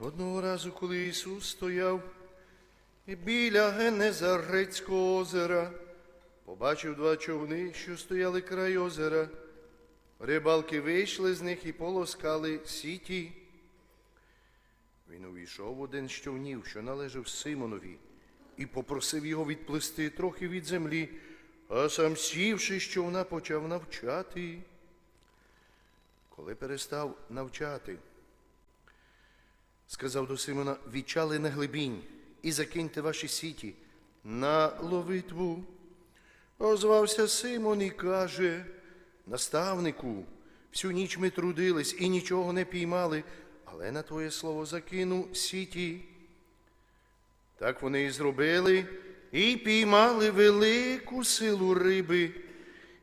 Одного разу, коли Ісус стояв біля Генезарецького озера, побачив два човни, що стояли край озера. Рибалки вийшли з них і полоскали сіті. Він увійшов один з човнів, що належав Симонові, і попросив його відплисти трохи від землі, а сам сівши з човна, почав навчати. Коли перестав навчати, сказав до Симона, відчали на глибінь і закиньте ваші сіті на ловитву. Озвався Симон і каже, наставнику, всю ніч ми трудились і нічого не піймали, але на твоє слово закину сіті. Так вони і зробили, і піймали велику силу риби,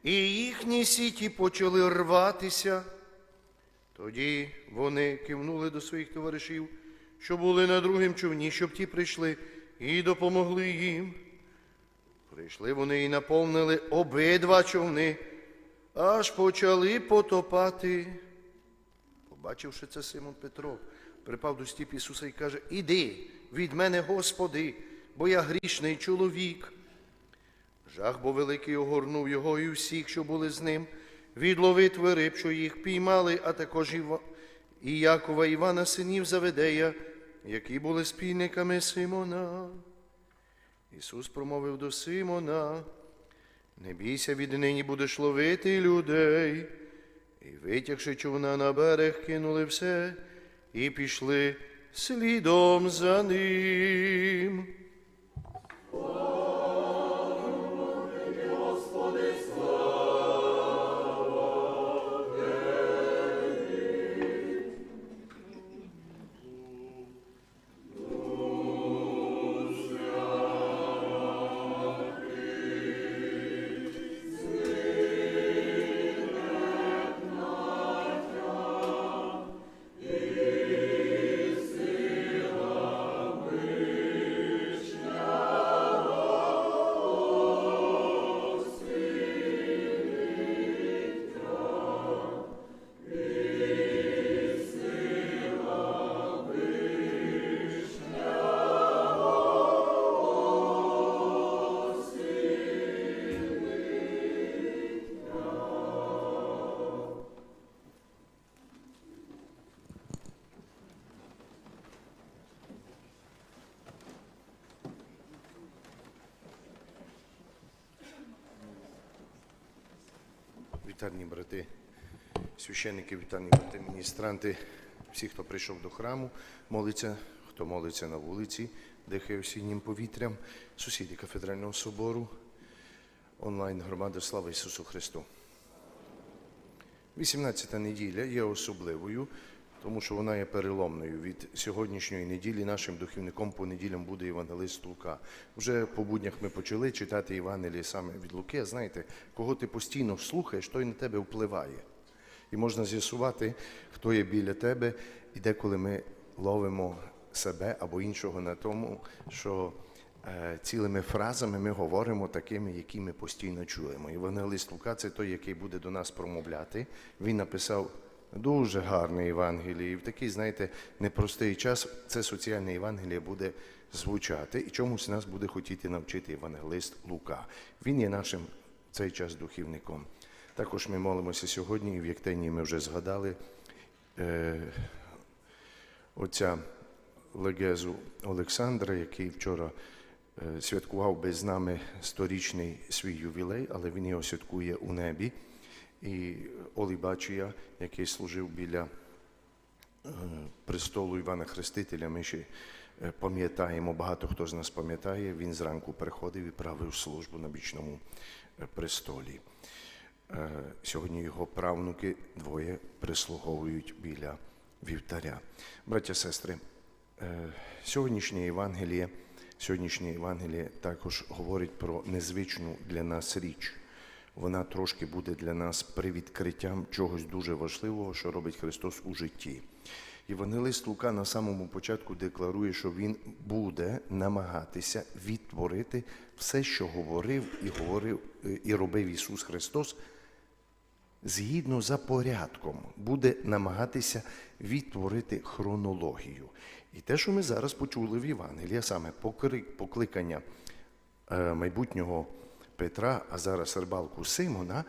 і їхні сіті почали рватися. Тоді вони кивнули до своїх товаришів, що були на другім човні, щоб ті прийшли і допомогли їм. Прийшли вони і наповнили обидва човни, аж почали потопати. Побачивши це Симон Петро, припав до стіп Ісуса і каже: Іди від мене, Господи, бо я грішний чоловік. Жах бо великий огорнув його і всіх, що були з ним, від ловитви риб, що їх піймали, а також Іва- і Якова Івана, синів Заведея, які були спільниками Симона. Ісус промовив до Симона, не бійся, віднині будеш ловити людей. І витягши човна на берег, кинули все і пішли слідом за ним. Вітальні брати, священники, вітальні брати, міністранти, всі, хто прийшов до храму, молиться, хто молиться на вулиці, дихає осіннім повітрям, сусіди кафедрального собору, онлайн громада Слава Ісусу Христу. 18-та неділя є особливою, тому що вона є переломною. Від сьогоднішньої неділі нашим духовником по неділям буде Євангелист Лука. Вже по буднях ми почали читати Євангеліє саме від Луки. Знаєте, кого ти постійно слухаєш, той на тебе впливає. І можна з'ясувати, хто є біля тебе, і деколи ми ловимо себе або іншого на тому, що е, цілими фразами ми говоримо такими, які ми постійно чуємо. Євангелист Лука це той, який буде до нас промовляти. Він написав дуже гарне Євангеліє. І в такий, знаєте, непростий час це соціальне Євангеліє буде звучати, і чомусь нас буде хотіти навчити євангелист Лука. Він є нашим в цей час духівником. Також ми молимося сьогодні, і в Єктенії ми вже згадали е, отця Легезу Олександра, який вчора е, святкував без нами сторічний свій ювілей, але він його святкує у небі. І Олі Бачія, який служив біля е, престолу Івана Хрестителя, ми ще е, пам'ятаємо, багато хто з нас пам'ятає, він зранку приходив і правив службу на бічному е, престолі. Сьогодні його правнуки двоє прислуговують біля вівтаря. Браття, сестри, сьогоднішнє Євангеліє, сьогоднішнє Євангеліє також говорить про незвичну для нас річ. Вона трошки буде для нас привідкриттям чогось дуже важливого, що робить Христос у житті. Євангелист Лука на самому початку декларує, що він буде намагатися відтворити все, що говорив і говорив е, і робив Ісус Христос згідно за порядком буде намагатися відтворити хронологію. І те, що ми зараз почули в Євангелії, саме покликання е, майбутнього Петра, а зараз рибалку Симона,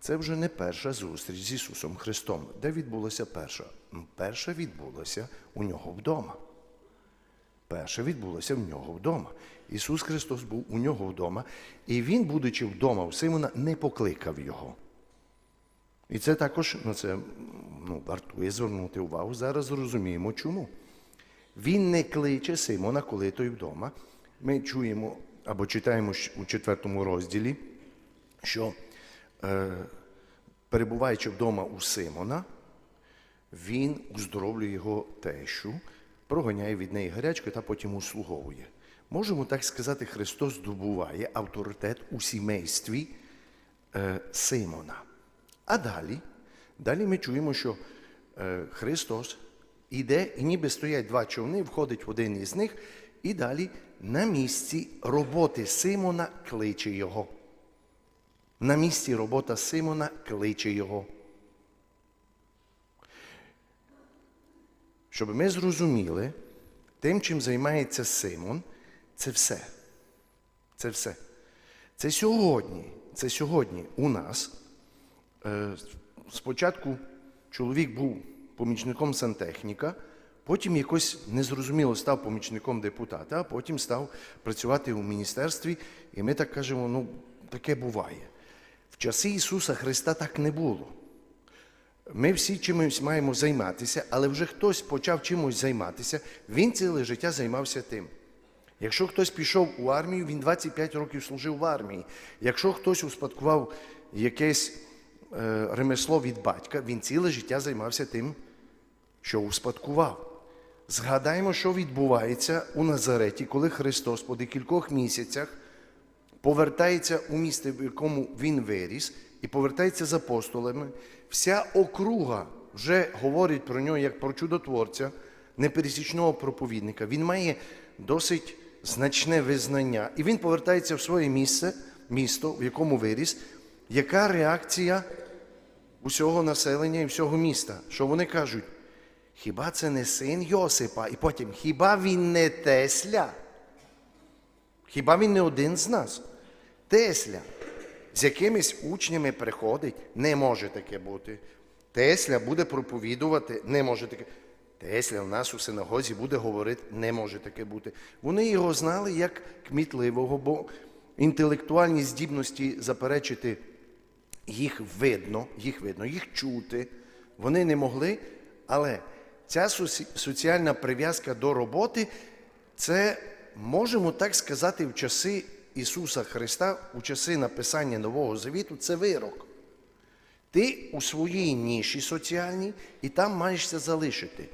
це вже не перша зустріч з Ісусом Христом. Де відбулася перша? Ну, Перша відбулася у нього вдома. Перше відбулося в нього вдома. Ісус Христос був у нього вдома, і Він, будучи вдома у Симона, не покликав його. І це також на це ну, вартує звернути увагу. Зараз зрозуміємо чому. Він не кличе Симона, коли той вдома. Ми чуємо або читаємо у четвертому розділі, що е, перебуваючи вдома у Симона, він уздоровлює його тещу, проганяє від неї гарячку та потім услуговує. Можемо так сказати, Христос здобуває авторитет у сімействі е, Симона. А далі, далі ми чуємо, що е, Христос іде, і ніби стоять два човни, входить в один із них, і далі на місці роботи Симона кличе його. На місці робота Симона кличе його. Щоб ми зрозуміли, тим, чим займається Симон, це все. Це все. Це сьогодні. Це сьогодні у нас. Е, Спочатку чоловік був помічником сантехніка, потім якось незрозуміло став помічником депутата, а потім став працювати у міністерстві, і ми так кажемо, ну, таке буває. В часи Ісуса Христа так не було. Ми всі чимось маємо займатися, але вже хтось почав чимось займатися, він ціле життя займався тим. Якщо хтось пішов у армію, він 25 років служив в армії. Якщо хтось успадкував якесь е, ремесло від батька, він ціле життя займався тим, що успадкував. Згадаємо, що відбувається у Назареті, коли Христос по декількох місяцях повертається у місце, в якому він виріс, і повертається з апостолами. Вся округа вже говорить про нього як про чудотворця, непересічного проповідника. Він має досить значне визнання. І він повертається в своє місце, місто, в якому виріс. Яка реакція усього населення і всього міста? Що вони кажуть? Хіба це не син Йосипа? І потім, хіба він не Тесля? Хіба він не один з нас? Тесля з якимись учнями приходить, не може таке бути. Тесля буде проповідувати, не може таке. Тесля в нас у синагозі буде говорити, не може таке бути. Вони його знали як кмітливого, бо інтелектуальні здібності заперечити їх видно, їх видно, їх чути. Вони не могли, але ця соціальна прив'язка до роботи, це можемо так сказати в часи Ісуса Христа, у часи написання Нового Завіту, це вирок. Ти у своїй ніші соціальній і там маєшся залишити.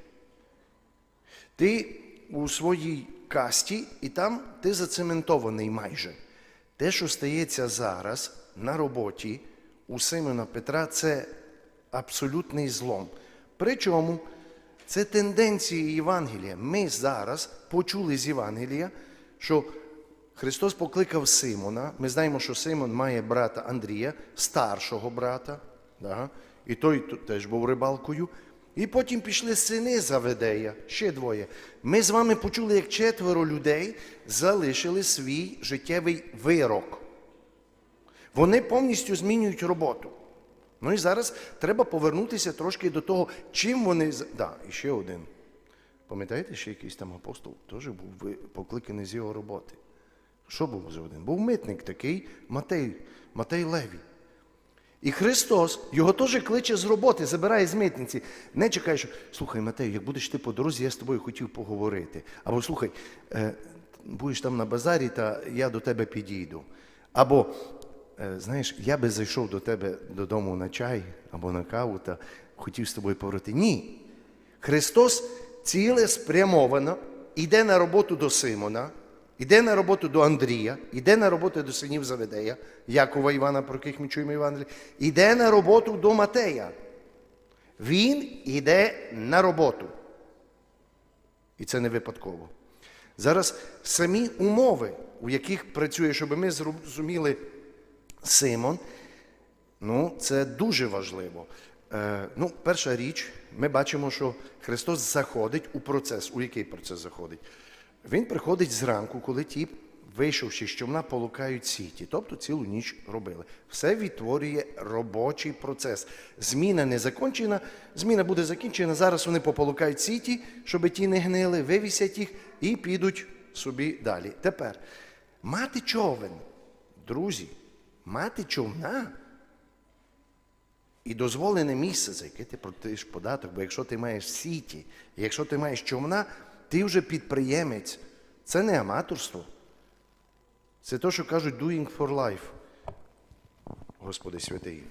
Ти у своїй касті, і там ти зацементований майже. Те, що стається зараз на роботі у Симона Петра, це абсолютний злом. Причому це тенденції Євангелія. Ми зараз почули з Євангелія, що Христос покликав Симона. Ми знаємо, що Симон має брата Андрія, старшого брата, да? і той теж був рибалкою. І потім пішли сини Заведея, ще двоє. Ми з вами почули, як четверо людей залишили свій життєвий вирок. Вони повністю змінюють роботу. Ну і зараз треба повернутися трошки до того, чим вони. Да, і ще один. Пам'ятаєте, ще якийсь там апостол теж був покликаний з його роботи. Що був за один? Був митник такий Матей, Матей Леві. І Христос його теж кличе з роботи, забирає з митниці. Не чекає, що слухай, Матею, як будеш ти по дорозі, я з тобою хотів поговорити. Або слухай, е, будеш там на базарі, та я до тебе підійду. Або, знаєш, я би зайшов до тебе додому на чай або на каву та хотів з тобою поговорити. Ні. Христос ціле спрямовано йде на роботу до Симона, йде на роботу до Андрія, йде на роботу до синів Заведея, Якова Івана, про яких ми чуємо Євангелії, йде на роботу до Матея. Він йде на роботу. І це не випадково. Зараз самі умови, у яких працює, щоб ми зрозуміли Симон, Ну, це дуже важливо. Е, ну, перша річ, ми бачимо, що Христос заходить у процес. У який процес заходить? Він приходить зранку, коли ті, вийшовши з човна, полукають сіті, тобто цілу ніч робили. Все відтворює робочий процес. Зміна не закінчена, зміна буде закінчена. Зараз вони пополукають сіті, щоб ті не гнили, вивісять їх і підуть собі далі. Тепер мати човен, друзі, мати човна і дозволене місце, за яке ти платиш податок, бо якщо ти маєш сіті, якщо ти маєш човна, ти вже підприємець. Це не аматорство. Це те, що кажуть doing for life. Господи святий.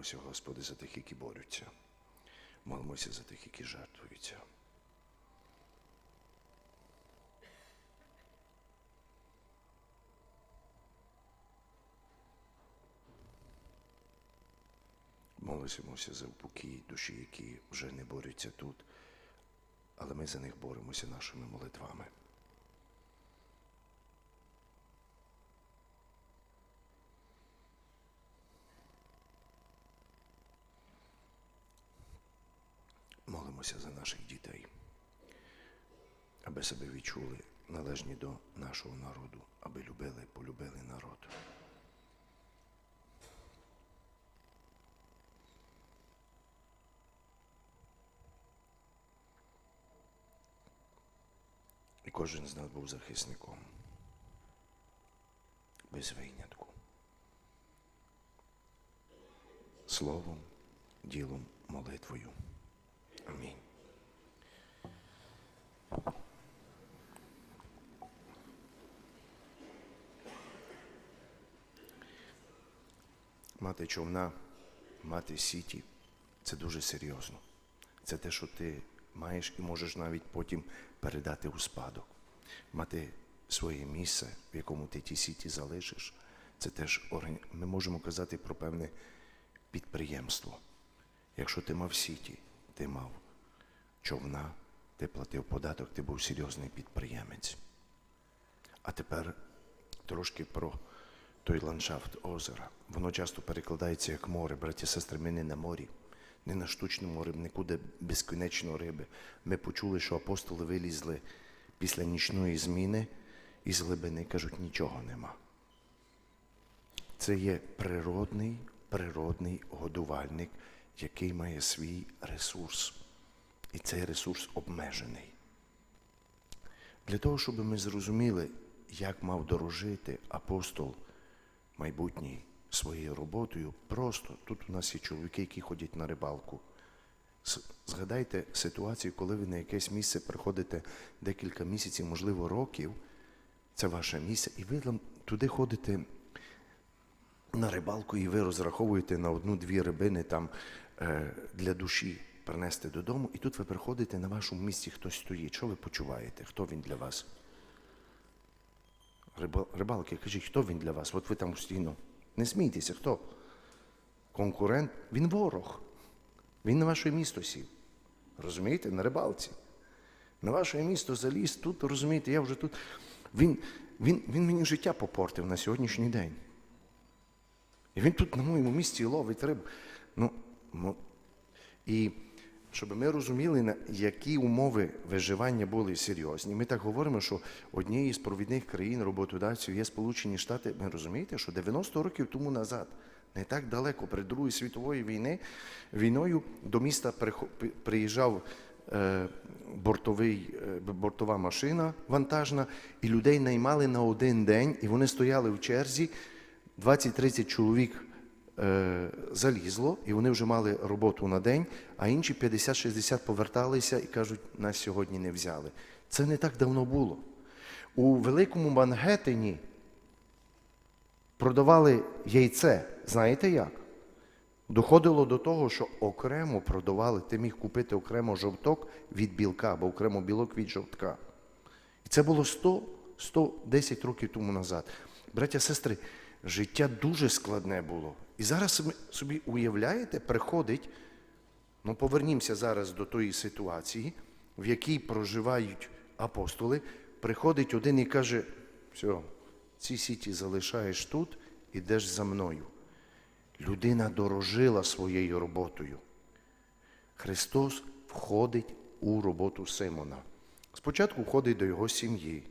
Молимося, Господи, за тих, які борються. Молимося за тих, які жертвуються. Молимося за упокій душі, які вже не борються тут, але ми за них боремося нашими молитвами. Молимося за наших дітей, аби себе відчули належні до нашого народу, аби любили, полюбили народ. І кожен з нас був захисником. Без винятку. Словом, ділом, молитвою. Амінь. Мати човна, мати сіті це дуже серйозно. Це те, що ти маєш і можеш навіть потім передати у спадок. Мати своє місце, в якому ти ті сіті залишиш, це теж органі... ми можемо казати про певне підприємство. Якщо ти мав сіті, ти мав човна, ти платив податок, ти був серйозний підприємець. А тепер трошки про той ландшафт озера. Воно часто перекладається як море. Браті сестри, ми не на морі, не на штучному рибі, нікуди безкінечно риби. Ми почули, що апостоли вилізли після нічної зміни із глибини кажуть, нічого нема. Це є природний, природний годувальник, який має свій ресурс. І цей ресурс обмежений. Для того, щоб ми зрозуміли, як мав дорожити апостол майбутній своєю роботою, просто тут у нас є чоловіки, які ходять на рибалку. Згадайте ситуацію, коли ви на якесь місце приходите декілька місяців, можливо, років, це ваше місце, і ви туди ходите на рибалку, і ви розраховуєте на одну-дві рибини там е, для душі принести додому, і тут ви приходите на вашому місці, хтось стоїть. Що ви почуваєте? Хто він для вас? Рибалки, кажіть, хто він для вас? От ви там постійно. Не смійтеся, хто? Конкурент, він ворог. Він на ваше місто сів. Розумієте? На рибалці. На ваше місто заліз тут, розумієте, я вже тут. Він, він, він мені життя попортив на сьогоднішній день. І він тут на моєму місці ловить рибу. Ну, ну, щоб ми розуміли, які умови виживання були серйозні. Ми так говоримо, що однією з провідних країн роботодавців є Сполучені Штати. Ви розумієте, що 90 років тому назад, не так далеко, при Другої світової війни, війною до міста приїжджав е, бортовий, е, бортова машина вантажна, і людей наймали на один день, і вони стояли в черзі. 20-30 чоловік залізло, і вони вже мали роботу на день, а інші 50-60 поверталися і кажуть, нас сьогодні не взяли. Це не так давно було. У великому Мангеттені продавали яйце. Знаєте як? Доходило до того, що окремо продавали, ти міг купити окремо жовток від білка або окремо білок від жовтка. І це було 100, 110 років тому назад. Браття, сестри, життя дуже складне було. І зараз собі уявляєте, приходить, ну повернімося зараз до тої ситуації, в якій проживають апостоли. Приходить один і каже: все, ці сіті залишаєш тут, ідеш за мною. Людина дорожила своєю роботою. Христос входить у роботу Симона. Спочатку входить до його сім'ї,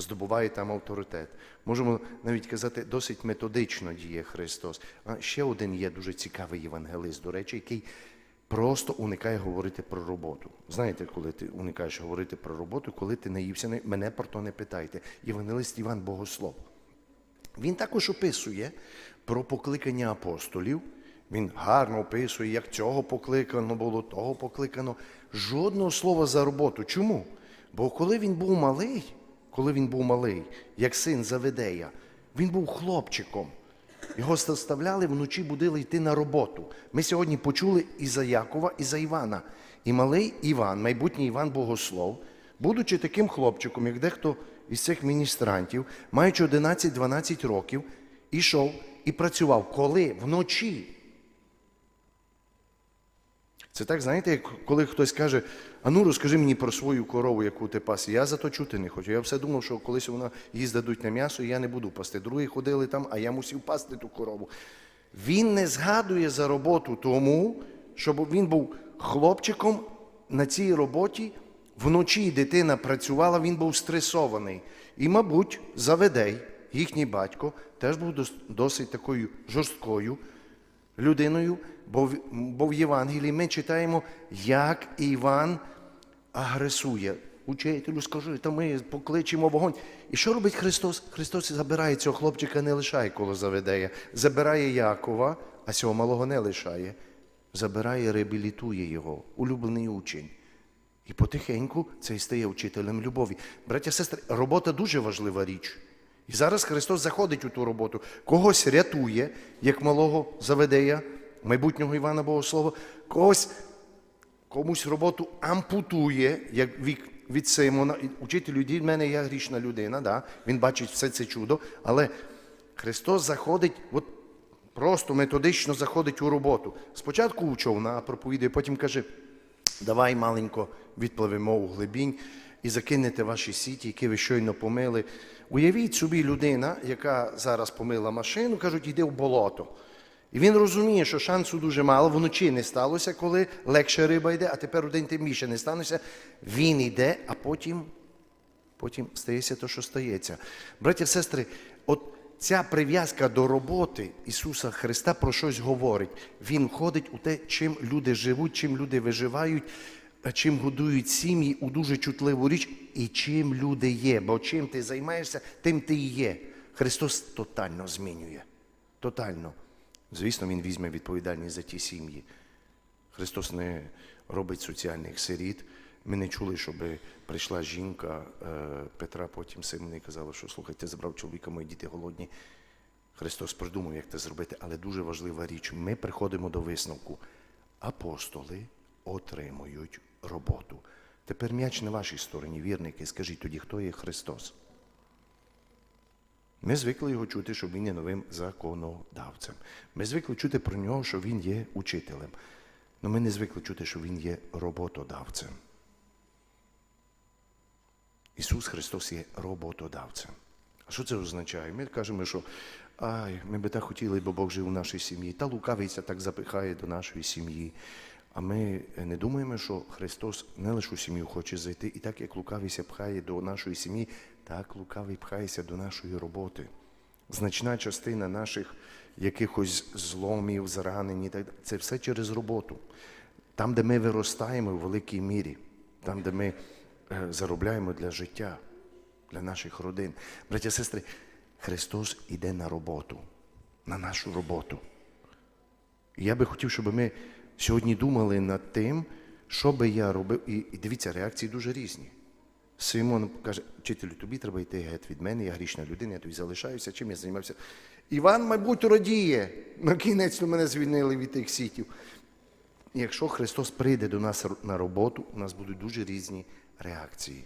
здобуває там авторитет. Можемо навіть казати, досить методично діє Христос. А ще один є дуже цікавий євангелист, до речі, який просто уникає говорити про роботу. Знаєте, коли ти уникаєш говорити про роботу, коли ти наївся, мене про то не питайте. Євангелист Іван Богослов. Він також описує про покликання апостолів. Він гарно описує, як цього покликано було, того покликано. Жодного слова за роботу. Чому? Бо коли він був малий, коли він був малий, як син Заведея, він був хлопчиком. Його заставляли вночі будили йти на роботу. Ми сьогодні почули і за Якова, і за Івана. І малий Іван, майбутній Іван Богослов, будучи таким хлопчиком, як дехто із цих міністрантів, маючи 11-12 років, ішов і працював. Коли? Вночі. Це так, знаєте, коли хтось каже, а ну розкажи мені про свою корову, яку ти пас. Я за то чути не хочу. Я все думав, що колись вона дадуть на м'ясо, я не буду пасти. Другі ходили там, а я мусив пасти ту корову. Він не згадує за роботу тому, щоб він був хлопчиком на цій роботі. Вночі дитина працювала, він був стресований. І, мабуть, Заведей, їхній батько, теж був досить такою жорсткою людиною, бо в Євангелії ми читаємо, як Іван агресує. Учителю, скажи, то ми покличемо вогонь. І що робить Христос? Христос забирає цього хлопчика, не лишає коло Заведея. Забирає Якова, а цього малого не лишає. Забирає, реабілітує його, улюблений учень. І потихеньку цей стає вчителем любові. Браття, сестри, робота дуже важлива річ. І зараз Христос заходить у ту роботу, когось рятує, як малого Заведея, майбутнього Івана Богослова, когось комусь роботу ампутує, як від, від Симона. І Учителю, від мене я грішна людина, да? він бачить все це чудо, але Христос заходить, от просто методично заходить у роботу. Спочатку у човна проповідує, потім каже, давай маленько відпливемо у глибінь і закинете ваші сіті, які ви щойно помили. Уявіть собі людина, яка зараз помила машину, кажуть, йди в болото. І він розуміє, що шансу дуже мало, вночі не сталося, коли легше риба йде, а тепер один тим більше не станеться. Він йде, а потім, потім стається те, що стається. Браття, сестри, от ця прив'язка до роботи Ісуса Христа про щось говорить. Він входить у те, чим люди живуть, чим люди виживають, чим годують сім'ї у дуже чутливу річ, і чим люди є. Бо чим ти займаєшся, тим ти і є. Христос тотально змінює. Тотально. Звісно, Він візьме відповідальність за ті сім'ї. Христос не робить соціальних сиріт. Ми не чули, щоб прийшла жінка е, Петра, потім Симона і казала, що слухай, ти забрав чоловіка, мої діти голодні. Христос придумав, як це зробити, але дуже важлива річ. Ми приходимо до висновку. Апостоли отримують роботу. Тепер м'яч на вашій стороні, вірники. Скажіть тоді, хто є Христос? Ми звикли його чути, що він є новим законодавцем. Ми звикли чути про нього, що він є учителем. Але ми не звикли чути, що він є роботодавцем. Ісус Христос є роботодавцем. А що це означає? Ми кажемо, що ай, ми би так хотіли, бо Бог жив у нашій сім'ї. Та лукавиця так запихає до нашої сім'ї. А ми не думаємо, що Христос не лише у сім'ю хоче зайти, і так як лукавиця пхає до нашої сім'ї, так лукавий пхається до нашої роботи. Значна частина наших якихось зломів, зранень, це все через роботу. Там, де ми виростаємо в великій мірі, там, де ми е, заробляємо для життя, для наших родин. Браття, сестри, Христос іде на роботу, на нашу роботу. І я би хотів, щоб ми сьогодні думали над тим, що би я робив. І дивіться, реакції дуже різні. Симон каже, вчителю, тобі треба йти геть від мене, я грішна людина, я тобі залишаюся, чим я займався. Іван, мабуть, радіє. На кінець мене звільнили від тих сітів. Якщо Христос прийде до нас на роботу, у нас будуть дуже різні реакції.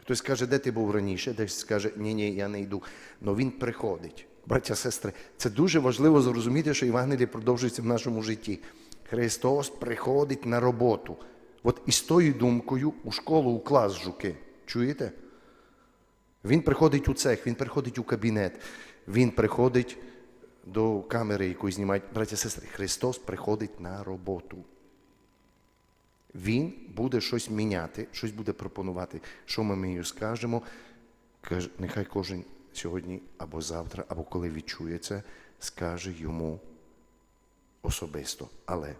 Хтось скаже, де ти був раніше, десь скаже, ні, ні, я не йду. Але він приходить. Браття, сестри, це дуже важливо зрозуміти, що Євангеліє продовжується в нашому житті. Христос приходить на роботу. От із тою думкою у школу, у клас жуки. Чуєте? Він приходить у цех, він приходить у кабінет, він приходить до камери, яку знімають. Браття, сестри, Христос приходить на роботу. Він буде щось міняти, щось буде пропонувати. Що ми їй скажемо? Нехай кожен сьогодні або завтра, або коли відчує це, скаже йому особисто. Але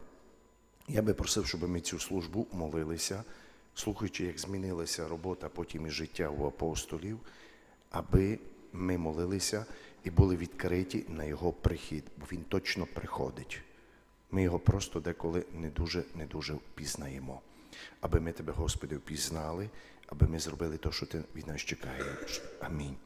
я би просив, щоб ми цю службу молилися, слухаючи, як змінилася робота, потім і життя у апостолів, аби ми молилися і були відкриті на його прихід, бо він точно приходить. Ми його просто деколи не дуже, не дуже впізнаємо. Аби ми тебе, Господи, впізнали, аби ми зробили те, що ти від нас чекаєш. Амінь.